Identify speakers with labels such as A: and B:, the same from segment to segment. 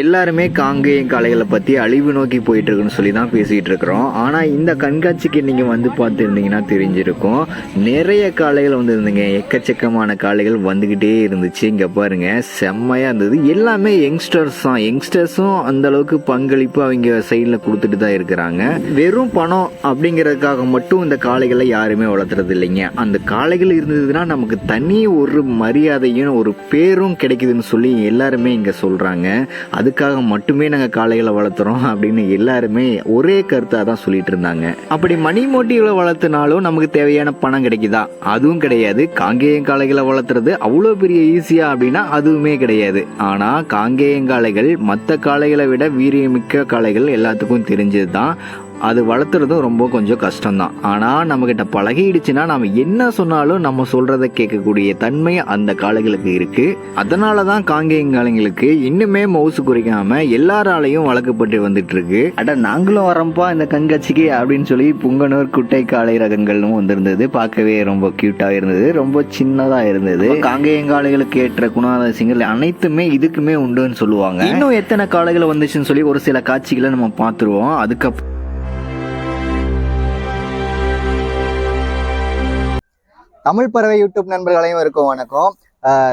A: எல்லாருமே காங்கேயம் காளைகளை பற்றி அழிவு நோக்கி போயிட்டுருக்குன்னு சொல்லி தான் பேசிகிட்டு இருக்கிறோம். ஆனால் இந்த கண்காட்சிக்கு நீங்கள் வந்து பார்த்துருந்தீங்கன்னா தெரிஞ்சிருக்கும். நிறைய காளைகள் வந்துருந்துங்க. எக்கச்சக்கமான காளைகள் வந்துக்கிட்டே இருந்துச்சு. இங்கே பாருங்கள் செம்மையாக இருந்தது. எல்லாமே யங்ஸ்டர்ஸ் தான். யங்ஸ்டர்ஸும் அந்த அளவுக்கு பங்களிப்பு அவங்க சைடில் கொடுத்துட்டு தான் இருக்கிறாங்க. வெறும் பணம் அப்படிங்கிறதுக்காக மட்டும் இந்த காளைகளை யாருமே வளர்த்துறது இல்லைங்க. அந்த காளைகள் இருந்ததுன்னா நமக்கு தனி ஒரு மரியாதையும் ஒரு பேரும் கிடைக்குதுன்னு சொல்லி எல்லாருமே இங்கே சொல்கிறாங்க அதுக்காக மட்டுமே நாங்கள் காளைகளை வளர்த்துறோம் அப்படின்னு எல்லாருமே ஒரே கருத்தாக தான் சொல்லிட்டு இருந்தாங்க. அப்படி மணி மோட்டிவ்ல வளர்த்துனாலும் நமக்கு தேவையான பணம் கிடைக்குதா? அதுவும் கிடையாது. காங்கேயம் காளைகளை வளர்த்துறது அவ்வளோ பெரிய ஈஸியா அப்படின்னா அதுவுமே கிடையாது. ஆனால் காங்கேயம் காளைகள் மற்ற காளைகளை விட வீரியமிக்க காளைகள் எல்லாத்துக்கும் தெரிஞ்சது தான் அது வளர்த்துறதும் ரொம்ப கொஞ்சம் கஷ்டம்தான். ஆனால் நம்மக்கிட்ட பழகிடுச்சுன்னா நம்ம என்ன சொன்னாலும் நம்ம சொல்கிறத கேட்கக்கூடிய தன்மை அந்த காளைகளுக்கு இருக்குது அதனால தான் காங்கேயங்காலங்களுக்கு இன்னுமே மவுசு குறைக்காம எல்லாராலையும் வளர்க்கப்பட்டு வந்துட்டு இருக்கு அட நாங்களும் வரோம்ப்பா இந்த கண்காட்சிக்கு அப்படின்னு சொல்லி புங்கனூர் குட்டை காளை ரகங்களும் வந்திருந்தது. பார்க்கவே ரொம்ப க்யூட்டாக இருந்தது ரொம்ப சின்னதாக இருந்தது. காங்கேயங்காளைகளுக்கு ஏற்ற குணாதிசயங்கள் அனைத்துமே இதுக்குமே உண்டுன்னு சொல்லுவாங்க. இன்னும் எத்தனை காளைகள் வந்துச்சுன்னு சொல்லி ஒரு சில காட்சிகளை நம்ம பார்த்துருவோம். அதுக்கப்புறம்
B: தமிழ் பறவை யூடியூப் நண்பர்களையும் இருக்கும் வணக்கம்.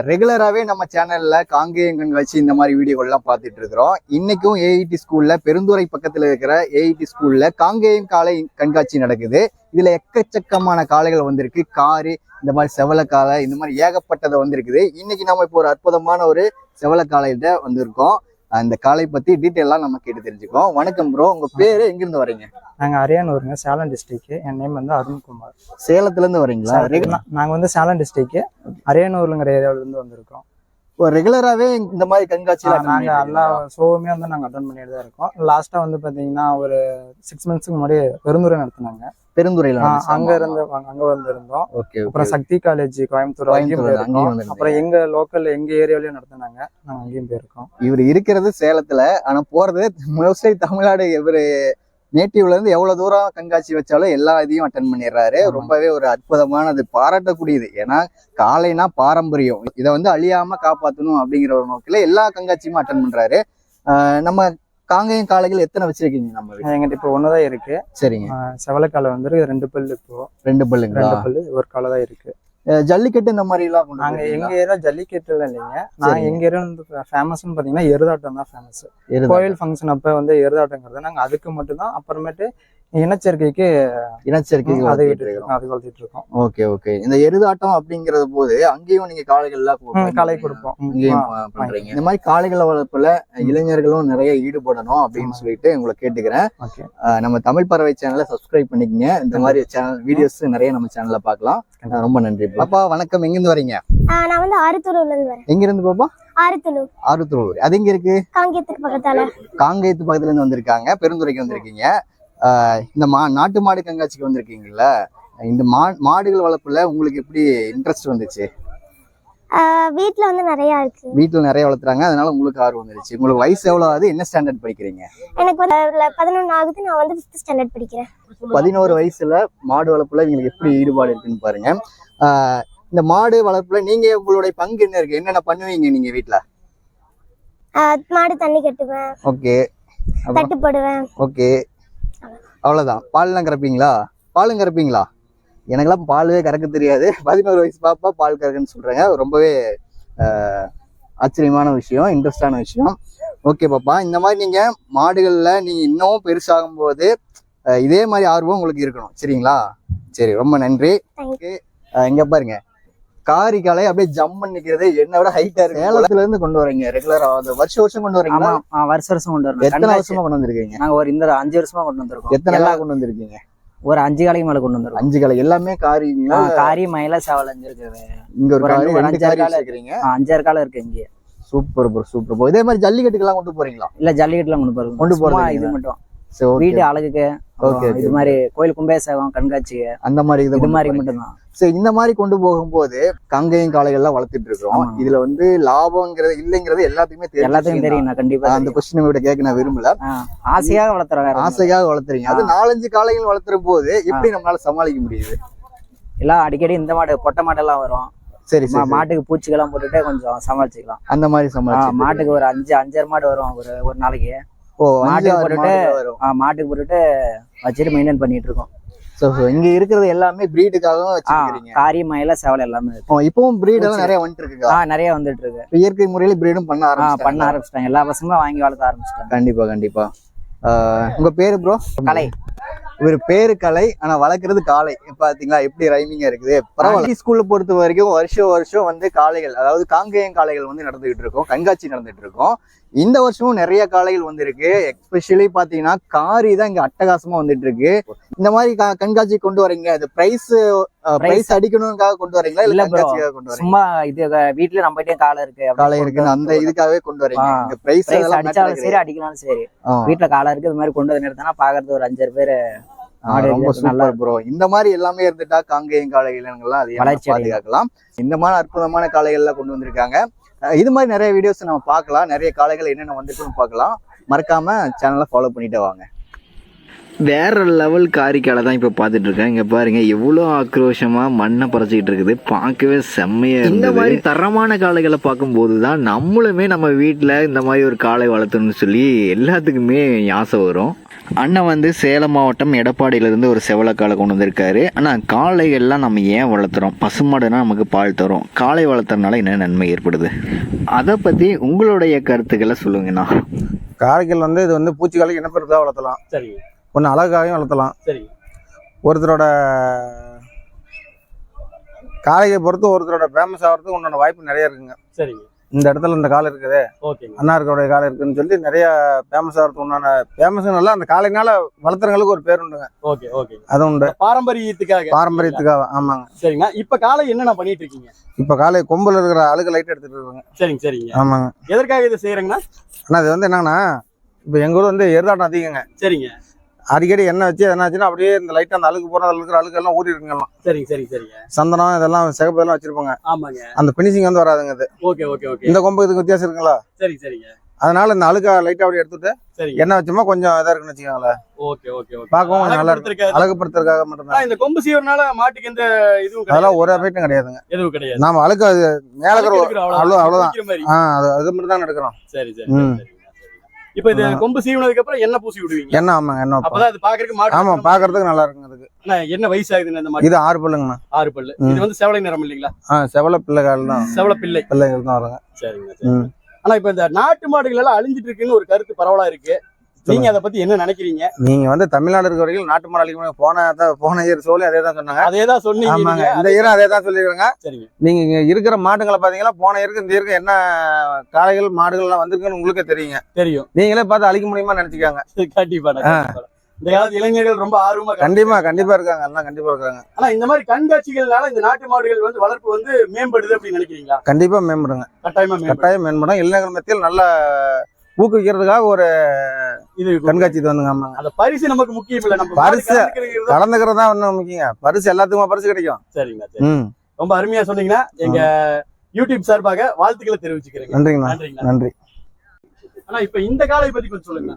B: ரெகுலராகவே நம்ம சேனலில் காங்கேயம் கண்காட்சி இந்த மாதிரி வீடியோகள்லாம் பார்த்துட்டு இருக்கிறோம். இன்றைக்கும் ஏஐடி ஸ்கூலில் பெருந்துறை பக்கத்தில் இருக்கிற ஏஐடி ஸ்கூலில் காங்கேயம் காளை கண்காட்சி நடக்குது. இதில் எக்கச்சக்கமான காளைகள் வந்திருக்கு. காரு இந்த மாதிரி செவலக்காளை இந்த மாதிரி ஏகப்பட்டதை வந்திருக்குது. இன்னைக்கு நம்ம இப்போ ஒரு அற்புதமான ஒரு செவலக்காலையிட்ட வந்திருக்கோம். அந்த காளை பத்தி டீட்டெயிலாம் நம்ம கேட்டு தெரிஞ்சுக்கோம் வணக்கம் ப்ரோ உங்க பேரு எங்கிருந்து வரீங்க?
C: நாங்கள் அரியானூருங்க சேலம் டிஸ்ட்ரிக்ட் என் நேம் வந்து அருண்குமார்.
B: சேலத்துல இருந்து வரீங்களா
C: நா- நாங்க வந்து சேலம் டிஸ்ட்ரிக்ட் அரியானூருங்கிற ஏரியாவில இருந்து வந்திருக்கோம்.
B: ரெகுலராகவே இந்த மாதிரி கண்காட்சியில
C: ஆஹ் நாங்க எல்லா ஷோவுமே வந்து நாங்க அட்டன் பண்ணிட்டு தான் இருக்கோம். லாஸ்டா வந்து பாத்தீங்கன்னா ஒரு சிக்ஸ் மந்த்ஸ்க்கு முன்னாடி பெருந்துரை நடத்துனாங்க.
B: பெருந்துறையில.
C: அங்க இருந்து அங்க வந்திருந்தோம்.
B: ஓகே
C: அப்புறம் சக்தி காலேஜ் கோயம்புத்தூர் அங்கேயும். அப்புறம் எங்க லோக்கல் எங்க ஏரியாலயும் நடத்துனாங்க. நாங்க அங்கேயும் போயிருக்கோம்.
B: இவர் இருக்கிறது சேலத்துல ஆனா போறது மோஸ்ட்லி தமிழ்நாடு இவரு நேட்டிவ்ல இருந்து எவ்வளவு தூரம் கண்காட்சி வச்சாலும் எல்லா இதையும் அட்டன் பண்ணிடுறாரு. ரொம்பவே ஒரு அற்புதமானது பாராட்டக்கூடியது. ஏன்னா காலைனா பாரம்பரியம். இதை வந்து அழியாம காப்பாத்தணும் அப்படிங்கிற ஒரு நோக்கில எல்லா கண்காட்சியுமே அட்டன் பண்றாரு. ஆஹ் நம்ம காங்கேயம் காளைகள் எத்தனை வச்சிருக்கீங்க நம்ம?
C: எங்கிட்ட இப்போ ஒண்ணுதான் இருக்கு.
B: சரிங்க.
C: ஆஹ் செவலக்காலை வந்து ரெண்டு பல்லு இப்போ.
B: ரெண்டு பல்லுங்களா?
C: ரெண்டு பல்லு ஒரு காலை தான் இருக்கு.
B: அஹ் ஜல்லிக்கட்டு இந்த மாதிரி எல்லாம்
C: நாங்க எங்க? ஏரியா ஜல்லிக்கட்டுல இல்லைங்க நான்
B: சரிங்க.
C: எங்க ஏரியா வந்து ஃபேமஸ்னு பாத்தீங்கன்னா எருதாட்டம் தான் ஃபேமஸ். கோயில் ஃபங்க்ஷன் அப்ப வந்து எருதாட்டங்கிறது நாங்க அதுக்கு மட்டும் தான் அப்புறமேட்டு இனச்சேர்க்கைக்கு
B: இனச்சேர்க்கை
C: அதை. அது வளர்த்திட்டு இருக்கோம்.
B: Okay okay. இந்த எருதாட்டம் அப்படிங்கறது போது அங்கேயும் நீங்க காளைகள் எல்லாம்
C: ம், களை கொடுப்போம்.
B: பண்றீங்க. இந்த மாதிரி காளைகளை வளர்ப்புல இளைஞர்களும் நிறைய ஈடுபடணும் அப்படின்னு. சொல்லிட்டு உங்களை கேட்டுக்கிறேன். நம்ம தமிழ் பறவை சேனலை சப்ஸ்கிரைப் பண்ணிக்கங்க. இந்த மாதிரி சேனல் வீடியோஸ் நிறைய நம்ம சேனல்ல பார்க்கலாம். அஹ் ரொம்ப நன்றி பாப்பா வணக்கம். எங்கிருந்து வரீங்க?
D: நான் வந்து ஆறுத்தூர்ல இருந்து வரேன்.
B: எங்க இருந்து பாப்பா?
D: ஆறுத்தூர்
B: ஆருத்தூர். அது எங்க இருக்கு?
D: காங்கேயத்துக்கு பக்கத்தால.
B: காங்கேயத்து பக்கத்துல இருந்து வந்திருக்காங்க. பெருந்துறைக்கு வந்திருக்கீங்க. இந்த மா நாட்டு மாடு கண்காட்சிக்கு வந்திருக்கீங்கல்ல இந்த மா மாடுகள் வளர்ப்புல உங்களுக்கு எப்படி இன்ட்ரெஸ்ட் வந்துச்சு?
D: ஆ, வீட்ல வந்து நிறைய இருக்கு.
B: வீட்டுல நிறைய வளர்த்துறாங்க அதனால உங்களுக்கு ஆர்வம் வந்துருச்சு. உங்களுக்கு வயசு எவ்வளவு ஆகுது? என்ன ஸ்டாண்டர்ட் படிக்கிறீங்க?
D: எனக்கு பதினொன்னு ஆகுது நான் வந்து ஃபிஃப்த் ஸ்டாண்டர்ட் படிக்கிறேன்.
B: பதினோரு வயசுல மாடு வளர்ப்புல உங்களுக்கு எப்படி ஈடுபாடு இருக்குன்னு பாருங்க. இந்த மாடு வளர்ப்புல நீங்க உங்களுடைய பங்கு என்ன இருக்கு? என்னென்ன பண்ணுவீங்க நீங்க வீட்ல?
D: ஆ, மாடு தண்ணி கட்டுவேன்.
B: ஓகே.
D: தட்டு போடுவேன்.
B: ஓகே. அவ்வளவுதான். பால்லாம் கறப்பீங்களா? பாலும் கறப்பீங்களா? எனக்கெல்லாம் பாலே கறக்க தெரியாது. பதினோரு வயசு பாப்பா பால் கறக்குன்னு சொல்றாங்க. ரொம்பவே ஆச்சரியமான விஷயம் இன்ட்ரெஸ்டான விஷயம். ஓகே பாப்பா இந்த மாதிரி நீங்க மாடுகள்ல நீங்க இன்னமும் பெருசாகும் போது இதே மாதிரி ஆர்வம் உங்களுக்கு இருக்கணும். சரிங்களா? சரி ரொம்ப நன்றி. ஆஹ், இங்க பாருங்க. காரி காலை அப்படியே ஜம்மன் நிக்கிறது என்னோட ஹைட்டா இருக்கு. சேலத்துல இருந்து கொண்டு வரீங்க ரெகுலரா வருஷம் வருஷம் கொண்டு வரீங்களா?
E: ஆமா வருஷ வருஷம் கொண்டு வரணும்.
B: எத்தனை. வருஷமா கொண்டு வந்திருக்கீங்க?
E: நாங்க ஒரு இந்த அஞ்சு வருஷமா கொண்டு வந்திருக்கோம்.
B: எத்தனை நாள் கொண்டு வந்திருக்கீங்க?
E: ஒரு அஞ்சு காலைக்கு மேல கொண்டு வந்திருக்கோம்.
B: அஞ்சு காலை எல்லாமே
E: ஆ, காரி மயில சேவல் அஞ்சு
B: இங்க ஒரு காரி
E: ரெண்டு-
B: காரி
E: காலை.
B: வச்சிருக்கீங்க.
E: அஞ்சாறு காலம் இருக்கு இங்கே
B: சூப்பர் ப்ரோ சூப்பர் ப்ரோ இதே மாதிரி ஜல்லிக்கட்டுக்கெல்லாம் கொண்டு போறீங்களா?
E: இல்ல ஜல்லிக்கட்டுலாம் கொண்டு போறோம்
B: கொண்டு போறது
E: இது மட்டும். வீட்டு அழகுக்கு
B: okay,
E: இது மாதிரி கோயில் கும்பேசகம் கண்காட்சி
B: அந்த மாதிரி இதை
E: மாதிரி. மட்டும்தான்.
B: சரி இந்த மாதிரி கொண்டு போகும்போது கங்கையும் காளைகள்லாம் வளர்த்துட்டு இருக்கோம். இதுல வந்து லாபம்ங்கிறது இல்லைங்கிறது எல்லாத்துக்குமே தெரியும்
E: எல்லாத்துக்கும் தெரியும் நான் கண்டிப்பா
B: அந்த. கொஸ்டின் விட கேட்க நான் விரும்பல.
E: ஆசையாக இல்ல.
B: ஆசையாக வளர்த்துறீங்க. அது நாலஞ்சு காளைகள் வளர்த்துற போது எப்படி நம்மளால சமாளிக்க முடியுது?
E: எல்லாம் அடிக்கடி இந்த மாடு பொட்டை மாடெல்லாம் வரும்.
B: சரி
E: மாட்டுக்கு பூச்சிக்கெல்லாம் போட்டுட்டு கொஞ்சம் சமாளிச்சுக்கலாம்.
B: அந்த மாதிரி சமாளிச்சு
E: மாட்டுக்கு ஒரு அஞ்சு அஞ்சாறு மாடு வரும் ஒரு ஒரு நாளைக்கு.
B: ஓ
E: மாட்டுக்கு போட்டுட்டு மாட்டுக்கு போட்டுட்டு வச்சுட்டு மெயின்டைன் பண்ணிட்டு இருக்கோம்
B: ஸோ இங்க இருக்கிறது எல்லாமே பிரீடுக்காகவும்
E: காரி மயில செவலை எல்லாமே இருக்கு.
B: இப்பவும் பிரீட் எல்லாம் நிறைய வந்துட்டு இருக்குங்க
E: ஆ நிறைய வந்துட்டு இருக்கு
B: இயற்கை முறையில பிரீடும் பண்ண ஆரம்பிச்சு
E: பண்ண ஆரம்பிச்சிட்டாங்க. எல்லா பசங்களும் வாங்கி வளர்த்த ஆரம்பிச்சிட்டாங்க.
B: கண்டிப்பா கண்டிப்பா. உங்க பேரு ப்ரோ
E: கலை.
B: இவர் பேரு கலை ஆனா வளர்க்கறது காளை. பாத்தீங்களா எப்படி ரைமிங்கா இருக்குது? பரவாயில்ல. ஸ்கூல்ல பொறுத்த வரைக்கும் வருஷம் வருஷம் வந்து காளைகள் அதாவது காங்கேயம் காளைகள் வந்து நடந்துகிட்டு இருக்கும். கண்காட்சி நடந்துட்டு இருக்கும். இந்த வருஷமும் நிறைய காளைகள் வந்திருக்கு. எஸ்பெஷலி பாத்தீங்கன்னா காரி தான் இங்க அட்டகாசமா வந்துட்டு இருக்கு இந்த மாதிரி கண்காட்சி கொண்டு வரீங்க அது பிரைஸ் பிரைஸ் அடிக்கணும்காக கொண்டு வரீங்களா? இல்ல கொண்டு வரீங்க
E: சும்மா இது வீட்டுல நம்ம கிட்டே காலை இருக்கு கொண்டு
B: இருக்குன்னு அந்த இதுக்காகவே கொண்டு வரீங்க. இங்க பிரைஸ்
E: அடிச்சாலும் சரி அடிக்கலாலும் சரி. வீட்டுல காலை இருக்கு இது மாதிரி கொண்டு வந்து நிறுத்தினா பாக்குறது ஒரு அஞ்சாறு பேர்
B: ரொம்ப சூப்பர் ப்ரோ இந்த மாதிரி எல்லாமே இருந்துட்டா காங்கேயம் காளை இனங்கள்லாம் அதை. பாதுகாக்கலாம். இந்த மாதிரி அற்புதமான காளைகள்லாம் கொண்டு வந்திருக்காங்க. இது மாதிரி நிறைய வீடியோஸ் நம்ம பார்க்கலாம். நிறைய காளைகள் என்னென்ன வந்துட்டுன்னு பார்க்கலாம். மறக்காம சேனலை ஃபாலோ பண்ணிட்டு வாங்க.
A: வேற லெவல் காரிக்காலை தான் இப்போ பார்த்துட்டு இருக்கேன். இங்க பாருங்க எவ்வளோ ஆக்ரோஷமா மண்ணை பறச்சிக்கிட்டு இருக்குது. பார்க்கவே செம்மையா இந்த மாதிரி தரமான காளைகளை பார்க்கும்போது தான் நம்மளுமே நம்ம வீட்டில் இந்த மாதிரி ஒரு காளை வளர்த்தணும்னு சொல்லி எல்லாத்துக்குமே ஆசை வரும். அண்ணன் வந்து சேலம் மாவட்டம் எடப்பாடியிலேருந்து ஒரு செவலக்காலை கொண்டு வந்திருக்காரு. ஆனால் காளைகள்லாம் நம்ம ஏன் வளர்த்துறோம்? பசுமாடுனா நமக்கு பால் தரும். காளை வளர்த்துறதுனால என்ன நன்மை ஏற்படுது? அதை பற்றி உங்களுடைய கருத்துக்களை சொல்லுங்கண்ணா.
F: காரைக்கால் வந்து இது வந்து பூச்சிக்காலைக்கு இனப்பெருக்காக வளர்த்தலாம்.
C: சரிங்க
F: ஒன்று அழகாகவும் வளர்த்தலாம்.
C: சரிங்க
F: ஒருத்தரோட காளையை பொறுத்து ஒருத்தரோட ஃபேமஸ் ஆகிறதுக்கு உண்டான வாய்ப்பு நிறைய இருக்குங்க.
C: சரிங்க.
F: இந்த இடத்துல இந்த காலை இருக்குது.
C: ஓகேங்க.
F: அன்னாருக்கோடைய காலை இருக்குன்னு சொல்லி நிறைய ஃபேமஸ் ஆகிறதுக்கு உண்டான ஃபேமஸ் நல்லா அந்த காளைனால வளர்த்துறவங்களுக்கு ஒரு பேர் உண்டுங்க.
C: ஓகே ஓகே
F: அது உண்டு.
C: பாரம்பரியத்துக்காக.
F: பாரம்பரியத்துக்காக ஆமாங்க.
C: சரிங்க. இப்ப காலை என்னென்ன பண்ணிட்டு இருக்கீங்க?
F: இப்போ காலை கொம்பில் இருக்கிற அழுகு லைட் எடுத்துட்டு இருக்காங்க.
C: சரிங்க சரிங்க.
F: ஆமாங்க.
C: எதற்காக இதை செய்யறீங்கன்னா?
F: ஆனால் இது வந்து என்னங்கன்னா இப்போ எங்கள் ஊர் வந்து எருதாட்டம் அதிகங்க.
C: சரிங்க.
F: அடிக்கடி எண்ணெய் வச்சு என்னாச்சுன்னா அப்படியே இந்த லைட் அந்த அழுகு போகிற இருக்கிற அழுகெல்லாம் ஊறி இருக்குங்கலாம்
C: சரிங்க சரிங்க சரிங்க
F: சந்தனம் இதெல்லாம் சிகப்பு இதெல்லாம் வச்சிருப்பாங்க.
C: ஆமாங்க.
F: அந்த பினிஷிங் வந்து வராதுங்க இது
C: ஓகே ஓகே ஓகே.
F: இந்த கொம்பு இதுக்கு வித்தியாசம் இருக்குங்களா?
C: சரிங்க சரிங்க.
F: அதனால இந்த அழுக்கா லைட்டா அப்படி எடுத்துட்டு எண்ணெய் வச்சோமா கொஞ்சம் இதா இருக்குன்னு வச்சுக்கோங்களேன்.
C: Okay okay okay.
F: பார்க்கவும் கொஞ்சம் நல்லா
C: அழகுபடுத்துறதுக்காக.
F: அழகுப்படுத்துறதுக்காக மட்டும்தான்.
C: ஆனா, இந்த கொம்பு சீவரனால மாட்டுக்கு எந்த இதுவும்
F: அதெல்லாம். ஒரு எஃபெக்டும் கிடையாதுங்க.
C: எதுவும் கிடையாது.
F: நாம அழுக்க அது மேல
C: அழுக்கு
F: அவ்வளவு அவ்வளவுதான். அது அது மட்டும் தான் எடுக்கிறோம்
C: சரி சரி. இப்ப இது கொம்பு சீவனதுக்கு அப்புறம் என்ன பூசி விடுவீங்க.
F: எண்ணெய் ஆமாங்க எண்ணெய் வைப்போம்.
C: அப்பதான் அது பாக்குறதுக்கு மாட்டு
F: ஆமா பாக்குறதுக்கு நல்லா இருக்குங்க அதுக்கு.
C: என்ன வயசு ஆகுதுன்னு அந்த மாட்டு
F: இது ஆறு பிள்ளைங்கண்ணா
C: ஆறு பல்லு. இது வந்து செவலை நிறம் இல்லைங்களா?
F: ஆ செவல பிள்ளைகள் தான்.
C: செவல பிள்ளை.
F: பிள்ளைகள் தான் வருங்க.
C: சரிங்க ஆனா இப்ப இந்த நாட்டு மாடுகள் எல்லாம் அழிஞ்சிட்டு இருக்குன்னு ஒரு கருத்து பரவலா இருக்கு. நீங்க அதை பத்தி என்ன நினைக்கிறீங்க?
F: நீங்க வந்து தமிழ்நாடு இருக்க வரைக்கும் நாட்டு முடியாது. போன தான் போன இயர் சோழி அதே தான் சொன்னாங்க.
C: அதேதான் சொன்னீங்க
F: ஆமாங்க. இந்த இயரும் அதே தான் சொல்லிருக்காங்க
C: சரிங்க.
F: நீங்க இங்க இருக்கிற மாடுகளை பாத்தீங்கன்னா போன இயருக்கு இந்த இயருக்கு என்ன காளைகள் மாடுகள் எல்லாம் வந்திருக்குன்னு உங்களுக்கே தெரியுங்க.
C: தெரியும்.
F: நீங்களே பார்த்து அழிக்க முடியுமா நினைச்சுக்காங்க.
C: கண்டிப்பா. இந்த காலத்து இளைஞர்கள் ரொம்ப ஆர்வமா
F: கண்டிப்பா கண்டிப்பா இருக்காங்க. எல்லாம் கண்டிப்பா இருக்காங்க.
C: ஆனா இந்த மாதிரி கண்காட்சிகள்னால இந்த நாட்டு மாடுகள் வந்து வளர்ப்பு வந்து மேம்படுது அப்படின்னு நினைக்கிறீங்களா?
F: கண்டிப்பா மேம்படுங்க.
C: கட்டாயமா
F: கட்டாயம் மேம்படும். இளைஞர்கள் மத்தியில் நல்ல ஊக்குவிக்கிறதுக்காக ஒரு
C: இது
F: கண்காட்சி வந்துங்க ஆமாங்க.
C: அந்த பரிசு நமக்கு முக்கியம் இல்ல. நம்ம
F: பரிசு.
C: கலந்துக்கிறது தான்
F: ஒன்றும் முக்கியங்க. பரிசு எல்லாத்துக்குமா பரிசு கிடைக்கும்.
C: சரிங்க சரி
F: ம்.
C: ரொம்ப அருமையா சொன்னீங்கன்னா எங்க யூடியூப் சார்பாக வாழ்த்துக்களை தெரிவிச்சுக்கிறேங்க.
F: நன்றிங்கண்ணா
C: நன்றிங்கண்ணா
F: நன்றி.
C: ஆனா இப்ப இந்த காலை பத்தி கொஞ்சம் சொல்லுங்க.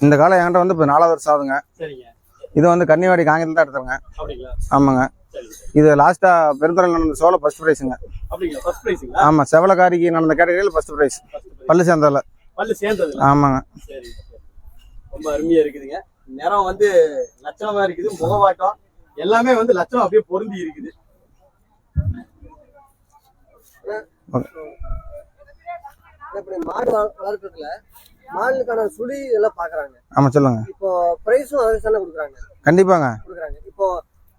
F: இந்த காலம் என்கிட்ட வந்து இப்போ நாலாவது வருஷம் ஆகுதுங்க.
C: சரிங்க.
F: இது வந்து கன்னிவாடி காங்கிரத்தில் தான் எடுத்துருங்க
C: அப்படிங்களா?
F: ஆமாங்க. இது லாஸ்டா பெருந்துறையில் நடந்த சோழ ஃபர்ஸ்ட் ப்ரைஸுங்க ஆமா செவலக்காரிக்கு நடந்த கேட்டகரியில் ஃபர்ஸ்ட் ப்ரைஸ் பல்லு சேர்ந்ததில்.
C: பல்லு சேர்ந்தது
F: ஆமாங்க.
C: சரி ரொம்ப அருமையா இருக்குதுங்க. நிறம் வந்து லட்சணமா இருக்குது முகவாட்டம். எல்லாமே வந்து லட்சணம் அப்படியே பொருந்தி இருக்குது.
G: இப்படி மாடு வள- வளர்க்கறதுல மாடுகளுக்கான சுழி எல்லாம் பாக்குறாங்க.
F: ஆமா சொல்லுங்க.
G: இப்போ பிரைஸும் அதே தானே கொடுக்குறாங்க?
F: கண்டிப்பாங்க.
G: கொடுக்குறாங்க. இப்போ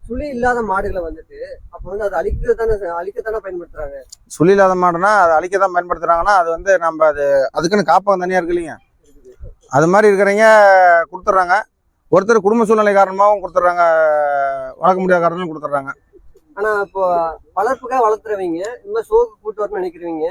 G: சுழி இல்லாத மாடுகளை வந்துட்டு அப்போ வந்து அது அழிக்க தானே அழிக்கத்தானே பயன்படுத்துறாங்க?
F: சுழி இல்லாத மாடுனா அதை அழிக்க தான் பயன்படுத்துறாங்கன்னா அது வந்து நம்ம அது அதுக்குன்னு காப்பகம் தனியா இருக்கு இல்லைங்க. அது மாதிரி இருக்கிறவங்க கொடுத்துட்றாங்க. ஒருத்தர் குடும்ப சூழ்நிலை காரணமாகவும் கொடுத்துட்றாங்க. வளர்க்க முடியாத காரணமும் கொடுத்துட்றாங்க.
G: ஆனா இப்போ வளர்ப்புக்காக வளர்த்துறவங்க இந்த மாதிரி சோக்கு கூட்டு வரணும்னு நினைக்கிறவங்க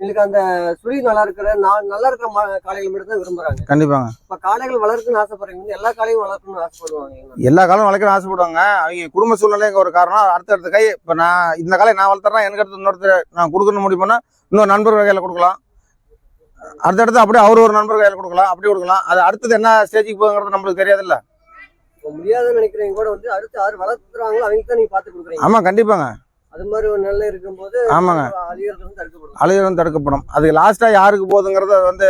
G: எங்களுக்கு அந்த சுழி நல்லா இருக்கிற நா- நல்லா இருக்கிற காளைகள் மட்டும் தான் விரும்புறாங்க.
F: கண்டிப்பாங்க.
G: இப்ப காளைகள் வளர்க்கணும்னு ஆசைப்படுறவங்க வந்து எல்லா காளையும் வளர்க்கணும்னு ஆசைப்படுவாங்க
F: எல்லா காலம் வளர்க்க ஆசைப்படுவாங்க. அவங்க குடும்ப சூழ்நிலை இங்க ஒரு காரணம். அடுத்த கை இப்போ நான் இந்த காலை நான் வளர்த்துறேன் எனக்கு அடுத்து இன்னொருத்தர் நான் கொடுக்கணும் பண்ணா இன்னொரு நண்பர் கையில் கொடுக்கலாம். அடுத்தடுத்து அப்படியே அவர் ஒரு நண்பர் கையில் கொடுக்கலாம். அப்படி கொடுக்கலாம். அது அடுத்தது என்ன ஸ்டேஜுக்கு போகுங்கிறது நம்மளுக்கு தெரியாதுல்ல.
G: இப்போ முடியாதுன்னு நினைக்கிறவங்க கூட வந்து அடுத்து யார் வளர்த்துறாங்களோ அவங்க தான் நீங்க பார்த்து கொடுக்குறீங்க.
F: ஆமாம் கண்டிப்பாங்க.
G: அது மாதிரி ஒரு நிலை இருக்கும்போது
F: ஆமாங்க.
G: அழியறது வந்து தடுக்கப்படும்.
F: அது லாஸ்டா யாருக்கு போகுதுங்கிறது வந்து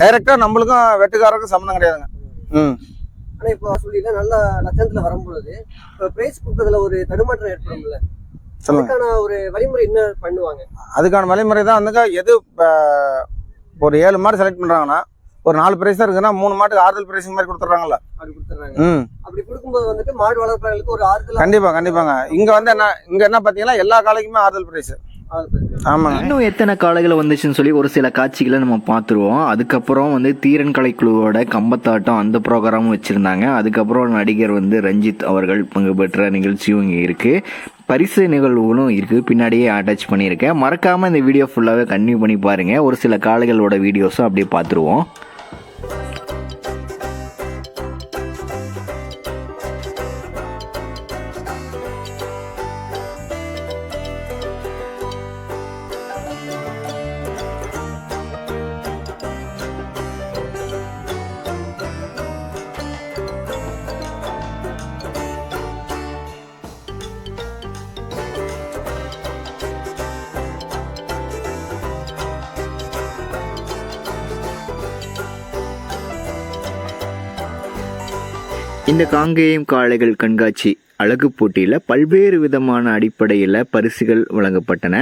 F: டைரக்டா நம்மளுக்கும் வெட்டுக்காரருக்கும் சம்மந்தம் கிடையாதுங்க. ம்.
G: ஆனா இப்போ சொல்லில நல்ல லட்சணத்துல வரும்பொழுது இப்போ பிரைஸ் கொடுக்கறதுல ஒரு தடுமாற்றம் ஏற்படும்ல.
F: சொல்லுங்க.
G: அதுக்கான ஒரு வழிமுறை என்ன பண்ணுவாங்க?
F: அதுக்கான வழிமுறை தான் வந்துங்க எது இப்ப ஒரு ஏழு மாடு செலக்ட் பண்றாங்கன்னா ஒரு நாலு பிரைஸ் தான் இருக்குன்னா மூணு மாட்டுக்கு ஆறுதல் பிரைஸ் மாதிரி கொடுத்துட்றாங்கல்ல.
G: அப்படி கொடுத்துறாங்க
F: ம்.
G: அப்படி கொடுக்கும்போது வந்துட்டு மாடு வளர்ப்பாளர்களுக்கு ஒரு ஆறுதலா
F: கண்டிப்பா கண்டிப்பாங்க. இங்க வந்து என்ன இங்க என்ன பாத்தீங்கன்னா எல்லா காலைக்குமே ஆறுதல் பிரைஸ் ஆமாங்க.
A: இன்னும் எத்தனை காளைகள் வந்துச்சுன்னு சொல்லி ஒரு சில காட்சிகளை நம்ம பார்த்துருவோம். அதுக்கப்புறம் வந்து தீரன் கலைக்குழுவோட கம்பத்தாட்டம் அந்த ப்ரோக்ராமும் வச்சுருந்தாங்க. அதுக்கப்புறம் நடிகர் வந்து ரஞ்சித் அவர்கள் பங்கு பெற்ற நிகழ்ச்சியும் இங்கே இருக்குது பரிசு நிகழ்வுகளும் இருக்குது பின்னாடியே அட்டாச் பண்ணியிருக்கேன். மறக்காமல் இந்த வீடியோ ஃபுல்லாகவே கன்டினியூ பண்ணி பாருங்கள் ஒரு சில காளைகளோட வீடியோஸும் அப்படியே பார்த்துருவோம். Música இந்த காங்கேயம் காளைகள் கண்காட்சி அழகு போட்டியில் பல்வேறு விதமான அடிப்படையில் பரிசுகள் வழங்கப்பட்டன.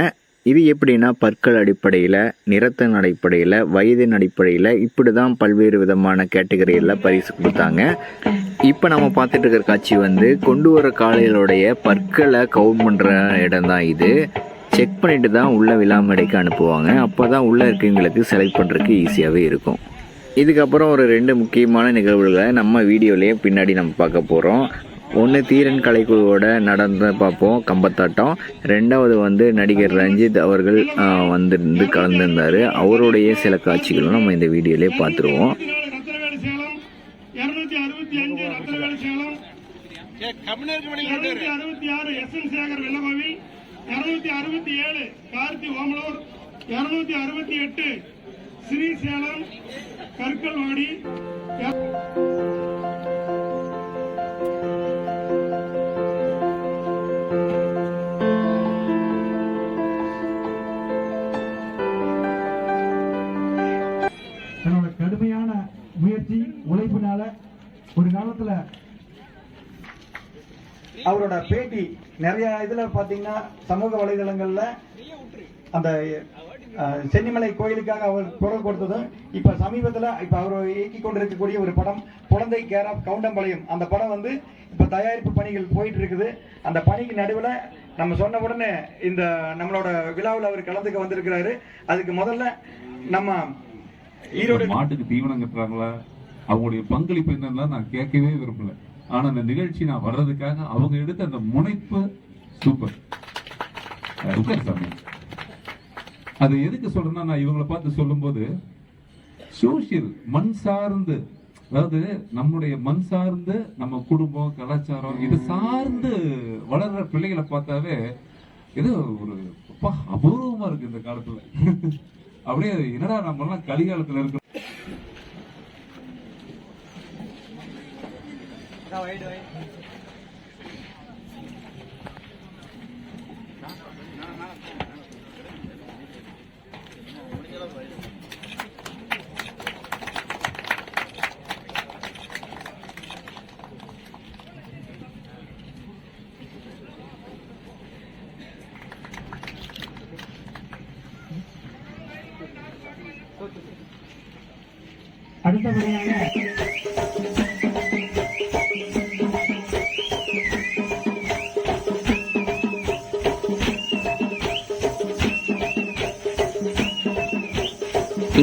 A: இது எப்படின்னா பற்கள் அடிப்படையில் நிறத்தின் அடிப்படையில் வயதின் அடிப்படையில் இப்படி தான் பல்வேறு விதமான கேட்டகரியில் பரிசு கொடுத்தாங்க. இப்போ நம்ம பார்த்துட்டு இருக்கிற காட்சி வந்து கொண்டு வர காளைகளுடைய பற்களை கவுண்ட் பண்ணுற இடம் தான் இது. செக் பண்ணிட்டு தான் உள்ள விழாமடைக்கு அனுப்புவாங்க. அப்போ தான் உள்ளே இருக்கவங்களுக்கு செலக்ட் பண்ணுறதுக்கு ஈஸியாகவே இருக்கும். இதுக்கப்புறம் ஒரு ரெண்டு முக்கியமான நிகழ்வுகளை நம்ம வீடியோலேயே பின்னாடி நம்ம பார்க்க போகிறோம் ஒன்று தீரன் கலைக்குழுவோட நடந்த பார்ப்போம் கம்பத்தாட்டம். ரெண்டாவது வந்து நடிகர் ரஞ்சித் அவர்கள் வந்திருந்து கலந்துருந்தார். அவருடைய சில காட்சிகளும் நம்ம இந்த வீடியோலேயே பார்த்துருவோம்.
H: ரத்னவேலு சேலம் இருநூத்தி அறுபத்தி அஞ்சு ரத்னவேலு சேலம் இருநூத்தி அறுபத்தி ஆறு எஸ் என் சேகர் வெள்ளமாவி இருநூத்தி அறுபத்தி ஏழு கார்த்தி ஓமலூர் இருநூத்தி அறுபத்தி எட்டு ஸ்ரீ சேலம் தன்னோட கடுமையான முயற்சி உழைப்பினால ஒரு காலத்துல
I: அவரோட பேட்டி நிறைய இதுல பாத்தீங்கன்னா சமூக வலைதளங்கள்ல அந்த சென்னிமலை கோயிலுக்காக அவர் குரல் கொடுத்ததும் இப்ப சமீபத்துல இப்ப அவர் இயக்கி கொண்டிருக்கக்கூடிய ஒரு படம் குழந்தை கேர் ஆஃப் கவுண்டம்பாளையம். அந்த படம் வந்து இப்ப தயாரிப்பு பணிகள் போயிட்டு இருக்குது அந்த பணிக்கு நடுவுல நம்ம சொன்ன உடனே இந்த நம்மளோட விழாவில் அவர் கலந்துக்க வந்திருக்கிறாரு. அதுக்கு முதல்ல நம்ம ஈரோடு
J: மாட்டுக்கு தீவனம் கட்டுறாங்களா? அவங்களுடைய பங்களிப்பு என்னன்னா நான் கேட்கவே விரும்பல. ஆனா அந்த நிகழ்ச்சி நான் வர்றதுக்காக அவங்க எடுத்த அந்த முனைப்பு சூப்பர். உட்கார் சாமி. அது எதுக்கு சொல்றேன்னா நான் இவங்களை பார்த்து சொல்லும்போது சோசியல் மண் சார்ந்து அதாவது நம்முடைய மண் சார்ந்து நம்ம குடும்பம் கலாச்சாரம் இது சார்ந்து வளர்ற பிள்ளைகளை பார்த்தாவே ஏதோ ஒரு அப்பா அபூர்வமா இருக்கு இந்த காலத்துல. அப்படியே என்னடா நம்ம எல்லாம் கலிகாலத்துல இருக்கோம்
H: அடுத்தபடியாக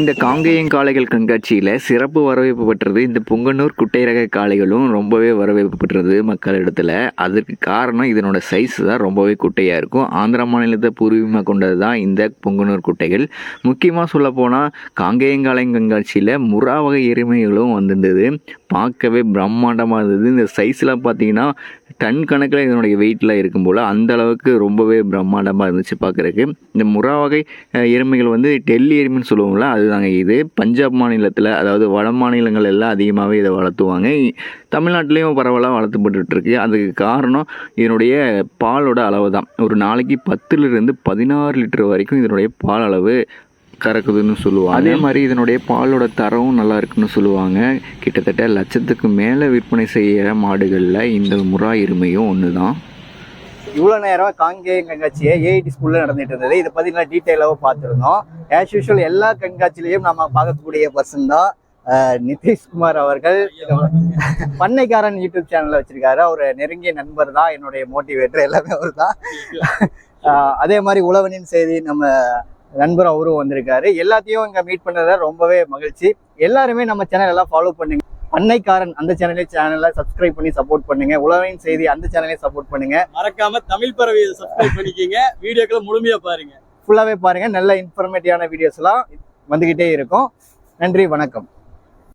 A: இந்த காங்கேயம் காளைகள் கண்காட்சியில் சிறப்பு வரவேற்பு பெற்றது இந்த பொங்கனூர் குட்டை ரக காளைகளும் ரொம்பவே வரவேற்பு பெற்றது மக்களிடத்தில் அதற்கு காரணம் இதனோட சைஸ் தான் ரொம்பவே குட்டையாக இருக்கும். ஆந்திர மாநிலத்தை பூர்வீகமாக கொண்டது தான் இந்த பொங்கனூர் குட்டைகள். முக்கியமாக சொல்லப்போனால் காங்கேயங்காளையம் கண்காட்சியில் முறா வகை எருமைகளும் வந்திருந்தது. பார்க்கவே பிரம்மாண்டமாக இருந்தது. இந்த சைஸ்லாம் பார்த்தீங்கன்னா டன் கணக்கில் இதனுடைய வெயிட்டில் இருக்கும் போல் அந்த அளவுக்கு ரொம்பவே பிரம்மாண்டமாக இருந்துச்சு பார்க்குறக்கு இந்த முறா வகை எருமைகள் வந்து டெல்லி எருமைன்னு சொல்லுவோம்ல அதுதாங்க இது. பஞ்சாப் மாநிலத்தில் அதாவது வட மாநிலங்கள் எல்லாம் அதிகமாகவே இதை வளர்த்துவாங்க. தமிழ்நாட்டிலையும் பரவலாக வளர்த்துப்பட்டுட்டு அதுக்கு காரணம் இதனுடைய பாலோட அளவு தான் ஒரு நாளைக்கு பத்துலேருந்து பதினாறு லிட்டர் வரைக்கும் இதனுடைய பால் அளவு கறக்குதுன்னு சொல்லுவாங்க. அதே மாதிரி இதனுடைய பாலோட தரமும் நல்லா இருக்குன்னு சொல்லுவாங்க. கிட்டத்தட்ட லட்சத்துக்கு மேலே விற்பனை செய்கிற மாடுகளில் இந்த முறா எருமையும் ஒன்று தான்
B: இவ்வளோ நேரம் காங்கேயம் கண்காட்சியை ஏஐடி ஸ்கூல்ல நடந்துட்டு இருந்தது. இதை பத்தி நான் டீட்டெயிலாக பார்த்துருந்தோம். ஆஸ் யூஷுவல் எல்லா கண்காட்சியிலையும் நம்ம பார்க்கக்கூடிய பர்சன் தான் நிதிஷ்குமார் அவர்கள். பண்ணைக்காரன் யூடியூப் சேனல்ல வச்சிருக்காரு. அவர் நெருங்கிய நண்பர் தான் என்னுடைய மோட்டிவேட்டர் எல்லாமே அவர் தான் அதே மாதிரி உழவனின் செய்தி நம்ம நண்பர் அவரும் வந்திருக்காரு. எல்லாத்தையும் இங்க மீட் பண்ணதுல ரொம்பவே மகிழ்ச்சி. எல்லாருமே நம்ம சேனல் எல்லாம் ஃபாலோ பண்ணுங்க. பண்ணைக்காரன் அந்த சேனலே சேனலை சப்ஸ்கிரைப் பண்ணி சப்போர்ட் பண்ணுங்க. உழவனின் செய்தி அந்த சேனலையும் சப்போர்ட் பண்ணுங்க.
C: மறக்காம தமிழ் பறவையை சப்ஸ்கிரைப் பண்ணிக்கிங்க. வீடியோக்களை முழுமையா பாருங்க.
B: ஃபுல்லாகவே பாருங்க. நல்ல இன்ஃபர்மேட்டிவான வீடியோஸ்லாம் வந்துக்கிட்டே இருக்கும். நன்றி வணக்கம்.